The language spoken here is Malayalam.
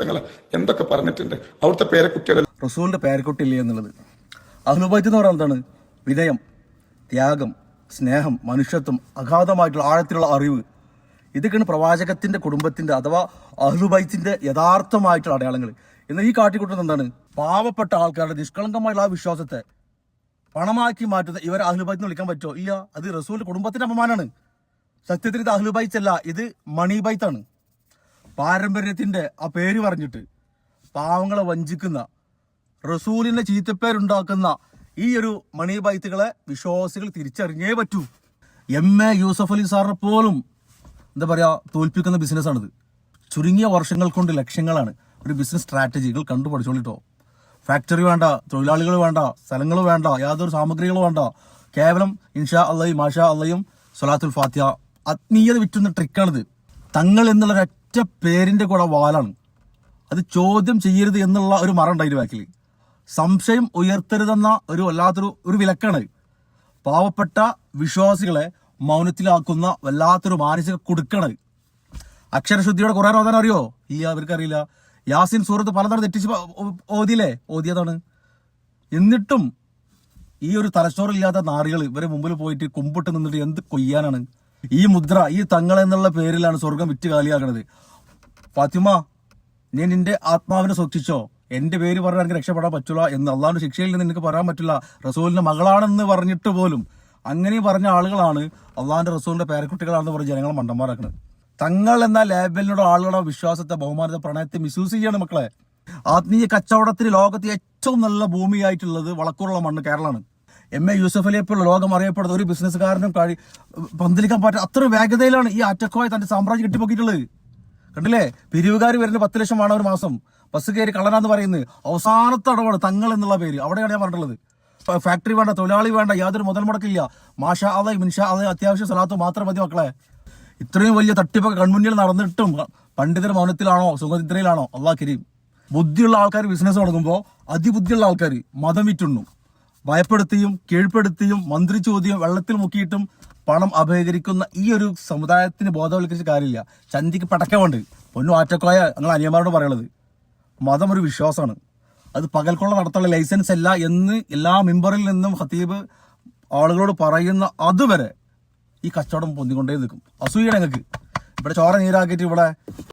തങ്ങൾ എന്തൊക്കെ പറഞ്ഞിട്ടുണ്ട്? അവിടുത്തെ പേരക്കുട്ടികൾ റസൂലിന്റെ പേരക്കുട്ടിയില്ലേ എന്നുള്ളത്. അഹ്ലുബൈത്ത് എന്ന് പറയുന്നത് എന്താണ്? വിനയം ത്യാഗം സ്നേഹം മനുഷ്യത്വം അഗാധമായിട്ടുള്ള ആഴത്തിലുള്ള അറിവ്. ഇതൊക്കെയാണ് പ്രവാചകത്തിന്റെ കുടുംബത്തിന്റെ അഥവാ അഹ്ലുബൈത്തിന്റെ യഥാർത്ഥമായിട്ടുള്ള അടയാളങ്ങൾ. എന്നാൽ ഈ കാട്ടിക്കൂട്ടുന്നത് എന്താണ്? പാവപ്പെട്ട ആൾക്കാരുടെ നിഷ്കളങ്കമായിട്ടുള്ള ആ വിശ്വാസത്തെ പണമാക്കി മാറ്റുന്ന ഇവർ അഹ്ലുബൈത്ത് എന്ന് വിളിക്കാൻ പറ്റുമോ? ഇല്ല. അത് റസൂലിന്റെ കുടുംബത്തിന്റെ അപമാനമാണ്. സത്യത്തിൽ ഇത് അഹ്ലുബൈത്ത് അല്ല ഇത് മണിബൈത്താണ് പാരമ്പര്യത്തിന്റെ ആ പേര് പറഞ്ഞിട്ട് പാവങ്ങളെ വഞ്ചിക്കുന്ന റസൂലിന്റെ ചീത്തപ്പേരുണ്ടാക്കുന്ന ഈ ഒരു മണി ബൈത്തുകളെ വിശ്വാസികൾ തിരിച്ചറിഞ്ഞേ പറ്റൂ. എം എ യൂസഫ് അലി സാറിനെ പോലും എന്താ പറയാ തോൽപ്പിക്കുന്ന ബിസിനസ്സാണിത് ചുരുങ്ങിയ വർഷങ്ങൾ കൊണ്ട് ലക്ഷ്യങ്ങളാണ് ഒരു ബിസിനസ് സ്ട്രാറ്റജികൾ കണ്ടുപഠിച്ചോളിട്ടോ ഫാക്ടറി വേണ്ട തൊഴിലാളികൾ വേണ്ട സ്ഥലങ്ങൾ വേണ്ട യാതൊരു സാമഗ്രികൾ വേണ്ട. കേവലം ഇൻഷാ അള്ളയും മാഷാ അള്ളയും സൊലാത്തുൽ ഫാത്തിയ ആത്മീയത വിറ്റുന്ന ട്രിക്കാണിത് തങ്ങൾ എന്നുള്ള ഒരൊറ്റ പേരിന്റെ കൂടെ വാലാണ്. അത് ചോദ്യം ചെയ്യരുത് എന്നുള്ള ഒരു മറ ഉണ്ടായിരുന്നു ബാക്കിൽ സംശയം ഉയർത്തരുതെന്ന ഒരു വല്ലാത്തൊരു ഒരു വിലക്കാണ് പാവപ്പെട്ട വിശ്വാസികളെ മൗനത്തിലാക്കുന്ന വല്ലാത്തൊരു മാനസിക കുടുക്കാണ് അക്ഷരശുദ്ധിയുടെ കുറേ ഓതാൻ അറിയോ? ഇല്ല അവർക്കറിയില്ല. യാസിൻ സൂറത്ത് പലതവണ തെറ്റിച്ച് ഓതിയില്ലേ? ഓതിയതാണ് എന്നിട്ടും ഈ ഒരു തലച്ചോറില്ലാത്ത നാറികൾ ഇവരെ മുമ്പിൽ പോയിട്ട് കുമ്പിട്ട് നിന്നിട്ട് എന്ത് കൊയ്യാനാണ്? ഈ മുദ്ര ഈ തങ്ങൾ എന്നുള്ള പേരിലാണ് സ്വർഗം വിറ്റ് കാലിയാകുന്നത് ഫാത്തിമ നീ നിന്റെ ആത്മാവിനെ സൂക്ഷിച്ചോ. എന്റെ പേര് പറഞ്ഞാൽ എനിക്ക് രക്ഷപ്പെടാൻ പറ്റില്ല എന്ന് അള്ളാഹുന്റെ ശിക്ഷയിൽ നിന്ന് നിനക്ക് പറയാൻ പറ്റില്ല. റസൂലിന്റെ മകളാണെന്ന് പറഞ്ഞിട്ട് പോലും. അങ്ങനെ പറഞ്ഞ ആളുകളാണ് അള്ളാഹിന്റെ റസൂലിന്റെ പേരക്കുട്ടികളാണെന്ന് പറഞ്ഞ് ജനങ്ങളെ മണ്ടന്മാരാക്കുന്നത് തങ്ങൾ എന്ന ലേബലിനോട് ആളുകളുടെ വിശ്വാസത്തെ ബഹുമാനത്തെ പ്രണയത്തെ മിസ്യൂസ് ചെയ്യാണ് മക്കളെ. ആത്മീയ കച്ചവടത്തിന് ലോകത്തെ ഏറ്റവും നല്ല ഭൂമിയായിട്ടുള്ളത് വളക്കൂറുള്ള മണ്ണ് കേരളമാണ്. എം എ യൂസഫ് അലിയെ പോലുള്ള ലോകം അറിയപ്പെടുന്ന ഒരു ബിസിനസ്സുകാരനും കഴി പന്തലിക്കാൻ പറ്റാത്ത അത്ര വേഗതയിലാണ് ഈ അറ്റക്കോയ തന്റെ സാമ്രാജ്യം കെട്ടിപ്പൊക്കിയിട്ടുള്ളത്. കണ്ടില്ലേ? പിരിവുകാർ വരുന്ന പത്ത് ലക്ഷം വേണം ഒരു മാസം. ബസ് കയറി കള്ളനാന്ന് പറയുന്നത്. അവസാനത്തെ അടവാണ് തങ്ങൾ എന്നുള്ള പേര്. അവിടെയാണ് ഞാൻ പറഞ്ഞിട്ടുള്ളത്. ഫാക്ടറി വേണ്ട തൊഴിലാളി വേണ്ട യാതൊരു മുതൽ മുടക്കില്ല മാഷാ അതെ മിൻഷാ അതെ അത്യാവശ്യം സ്ഥലത്ത് മാത്രം മതി മക്കളെ. ഇത്രയും വലിയ തട്ടിപ്പൊക്കെ കൺമുന്നിൽ നടന്നിട്ടും പണ്ഡിതർ മൗനത്തിലാണോ സുഖനിദ്രയിലാണോ അള്ളാഹ് കരീം. ബുദ്ധിയുള്ള ആൾക്കാർ ബിസിനസ് തുടങ്ങുമ്പോൾ അതിബുദ്ധിയുള്ള ആൾക്കാർ മതം വിറ്റുണ്ണു. ഭയപ്പെടുത്തിയും കീഴ്പ്പെടുത്തിയും മന്ത്രി ചോദ്യം വെള്ളത്തിൽ മുക്കിയിട്ടും പണം അപഹരിക്കുന്ന ഈ ഒരു സമുദായത്തിന് ബോധവൽക്കരിച്ച കാര്യമില്ല. ചന്തിക്ക് പടക്കമുണ്ട് പൊന്നു ആറ്റക്കോയ ഞങ്ങൾ അനിയന്മാരോട് പറയുള്ളത് മതം ഒരു വിശ്വാസമാണ്. അത് പകൽക്കൊള്ള നടത്തുള്ള ലൈസൻസ് അല്ല എന്ന് എല്ലാ മെമ്പറിൽ നിന്നും ഹത്തീബ് ആളുകളോട് പറയുന്ന അതുവരെ ഈ കച്ചവടം പൊന്തിക്കൊണ്ടേ നിൽക്കും. അസൂയ ഞങ്ങൾക്ക്. ഇവിടെ ചോര നീരാക്കിയിട്ട് ഇവിടെ